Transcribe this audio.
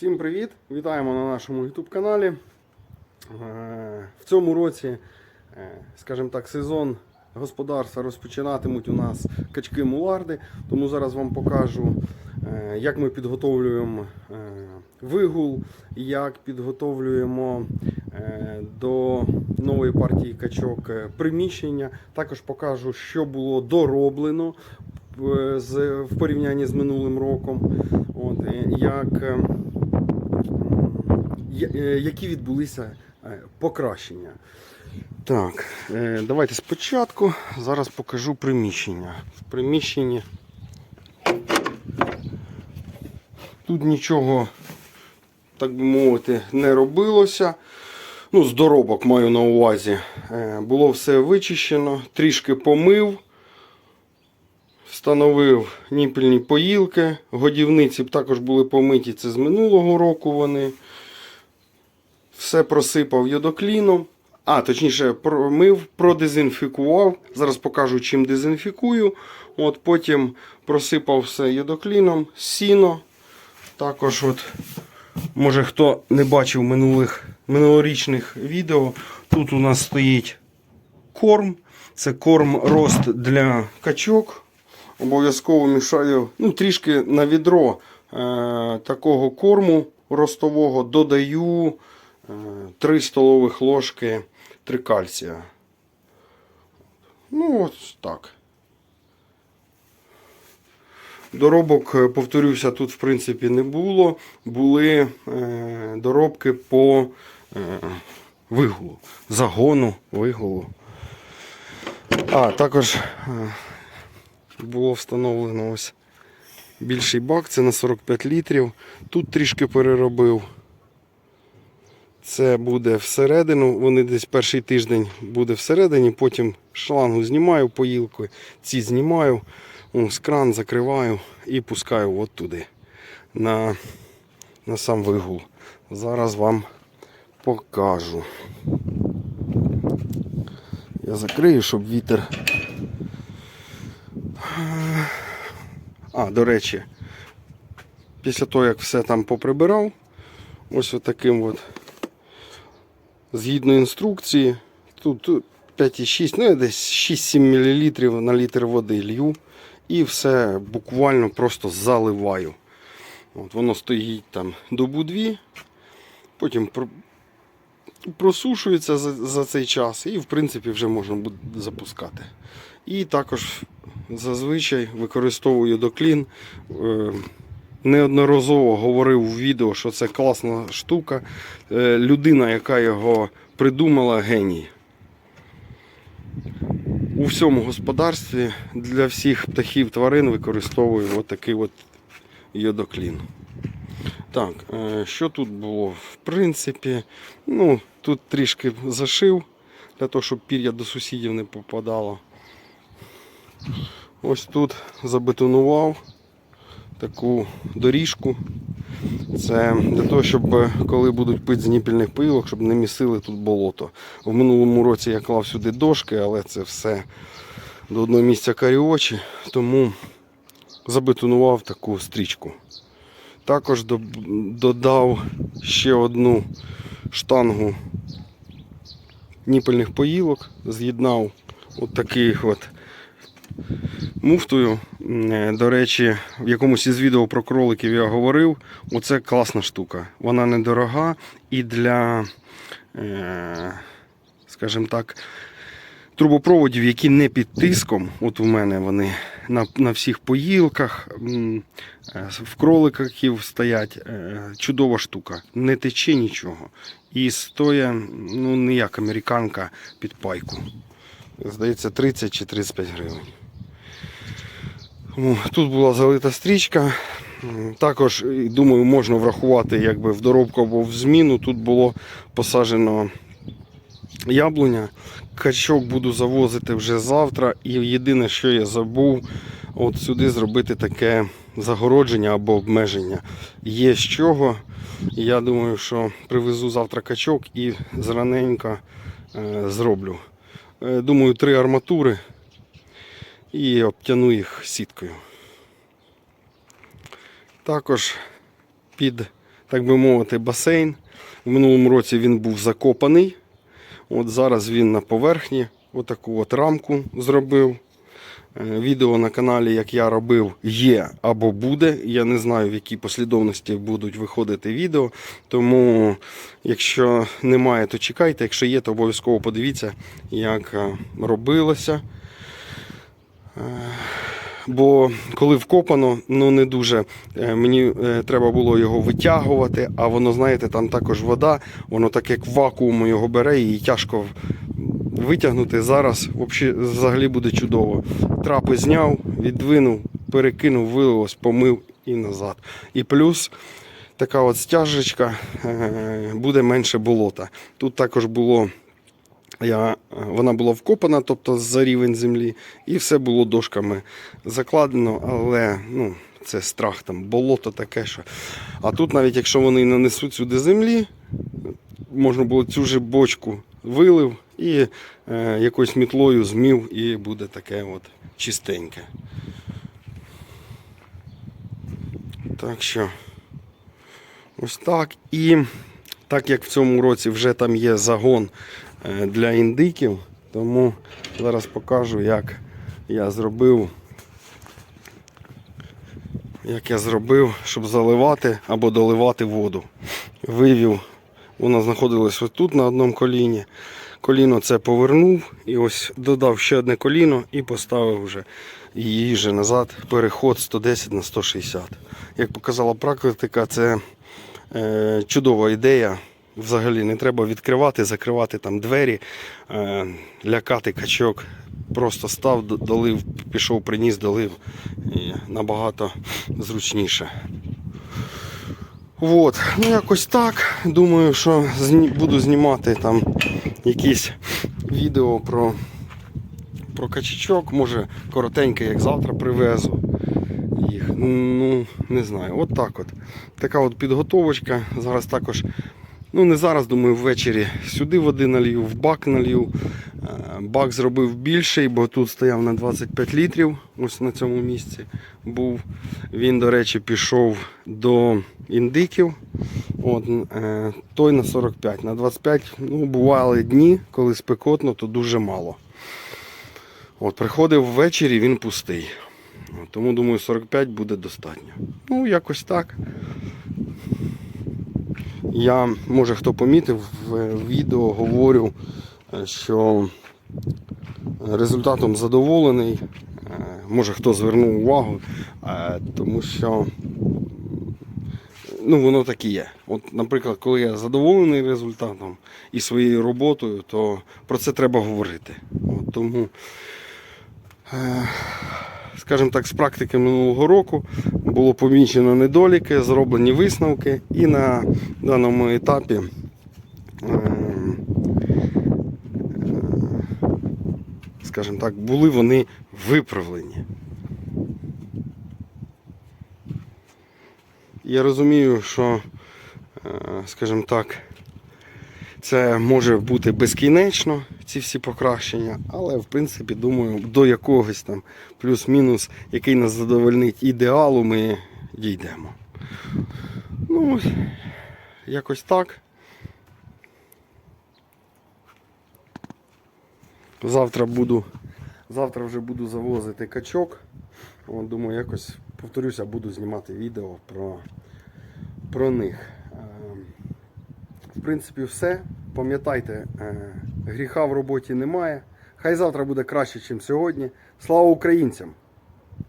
Всім привіт! Вітаємо на нашому YouTube каналі. Е, В цьому році, е, скажімо так, сезон господарства розпочинатимуть у нас качки муларди. Тому зараз вам покажу, е, як ми підготовлюємо вигул, як підготовлюємо до нової партії качок приміщення. Також покажу, що було дороблено в- порівнянні з минулим роком. От, як, які відбулися е, покращення. Так, е, давайте спочатку. Зараз покажу приміщення. В приміщенні тут нічого, так би мовити, не робилося. Ну, з доробок маю на увазі. Е, Було все вичищено, трішки помив. Встановив ніпельні поїлки, годівниці також були помиті, це з минулого року вони. Все просипав йодокліном. А, точніше, промив, продезінфікував. Зараз покажу, чим дезінфікую. От Потім просипав все йодокліном, сіно. Також, от, може хто не бачив минулих, минулорічних відео, тут у нас стоїть корм. Це корм рост для качок. Обов'язково мішаю ну, трішки на відро е, такого корму ростового додаю е, 3 столових ложки трикальція. Ну, от так. Доробок, е, повторюся, тут в принципі не було. Були е, доробки по е, вигулу, загону, вигулу. А, також е, було встановлено ось більший бак, це на 45 літрів. Тут трішки переробив. Це буде всередину. Вони десь перший тиждень буде всередині, потім шлангу знімаю поїлкою, ці знімаю, ось кран закриваю і пускаю от туди, на, на сам вигул. Зараз вам покажу. Я закрию, щоб вітер А, до речі, після того, як все там поприбирав, ось отаким от, згідно інструкції, тут 5,6, ну я десь 6-7 мл на літр води лью і все буквально просто заливаю. От, воно стоїть там добу дві, потім просушується за, за цей час і в принципі вже можна буде запускати. І також зазвичай використовую доклін. Е, Неодноразово говорив у відео, що це класна штука. Е, Людина, яка його придумала, геній. У всьому господарстві для всіх птахів тварин використовую отакий от йодоклін. Так, е, що тут було? В принципі, ну, тут трішки зашив, для того, щоб пір'я до сусідів не попадало. Ось тут забетонував таку доріжку. Це для того, щоб коли будуть пити з ніпільних пилок, щоб не місили тут болото. В минулому році я клав сюди дошки, але це все до одного місця карі очі, тому забетонував таку стрічку. Також додав ще одну штангу ніпельних поїлок, з'єднав от таких от муфтою. Е, До речі, в якомусь із відео про кроликів я говорив. Оце класна штука. Вона недорога і для, е, скажімо так, трубопроводів, які не під тиском. От у мене вони на, на всіх поїлках, е, в кроликів стоять. Чудова штука. Не тече нічого. І стоя, ну, не як американка під пайку. Здається, 30 чи 35 гривень. Тут була залита стрічка. Також, думаю, можна врахувати якби в доробку або в зміну. Тут було посаджено яблуня. Качок буду завозити вже завтра. І єдине, що я забув, от сюди зробити таке загородження або обмеження. Є з чого. Я думаю, що привезу завтра качок і зраненько е, зроблю. Е, Думаю, три арматури і обтяну їх сіткою. Також під так би мовити, басейн. В минулому році він був закопаний. От зараз він на поверхні. Отаку от рамку зробив. Е, Відео на каналі, як я робив, є або буде. Я не знаю, в якій послідовності будуть виходити відео. Тому, якщо немає, то чекайте. Якщо є, то обов'язково подивіться, як е, робилося. Бо коли вкопано, ну не дуже е, мені е, треба було його витягувати, а воно, знаєте, там також вода, воно так як вакуум його бере і тяжко витягнути. Зараз взагалі буде чудово. Трапи зняв, віддвинув, перекинув, вилилось, помив і назад. І плюс така от стяжечка, е, буде менше болота. Тут також було. Я, вона була вкопана, тобто за рівень землі, і все було дошками закладено, але ну, це страх, там болото таке, що. А тут, навіть якщо вони нанесуть сюди землі, можна було цю же бочку вилив і е, якоюсь мітлою змів, і буде таке от чистеньке. Так що, ось так. І так як в цьому році вже там є загон е, для індиків, тому зараз покажу, як я зробив. Як я зробив, щоб заливати або доливати воду. Вивів, вона знаходилась ось тут на одному коліні. Коліно це повернув і ось додав ще одне коліно і поставив вже її же назад. Переход 110 на 160. Як показала практика, це чудова ідея. Взагалі не треба відкривати, закривати там двері, е, лякати качок. Просто став, долив, пішов, приніс, долив. І набагато зручніше. От, ну якось так. Думаю, що буду знімати там якісь відео про, про качечок. Може коротеньке, як завтра привезу їх. Ну, не знаю. От так от. Така от підготовочка. Зараз також, ну не зараз, думаю, ввечері сюди води налью, в бак налью. Е, Бак зробив більший, бо тут стояв на 25 літрів. Ось на цьому місці був. Він, до речі, пішов до індиків. От, е, той на 45. На 25 ну, бували дні, коли спекотно, то дуже мало. От, приходив ввечері, він пустий. Тому думаю, 45 буде достатньо. Ну, якось так. Я, може хто помітив, в відео говорю, е, що результатом задоволений. Е, Може хто звернув увагу, е, тому що ну, воно так і є. От, наприклад, коли я задоволений результатом і своєю роботою, то про це треба говорити. От, тому, е, скажімо так, з практики минулого року було помічено недоліки, зроблені висновки, і на даному етапі. е, скажімо так, були вони виправлені. Я розумію, що, е, скажімо так, це може бути безкінечно, ці всі покращення, але в принципі, думаю, до якогось там плюс-мінус, який нас задовольнить ідеалу, ми дійдемо. Ну, якось так. Завтра буду, завтра вже буду завозити качок. От, думаю, якось повторюся, буду знімати відео про, про них. Е, В принципі, все. Пам'ятайте, е, гріха в роботі немає. Хай завтра буде краще, ніж сьогодні. Слава українцям!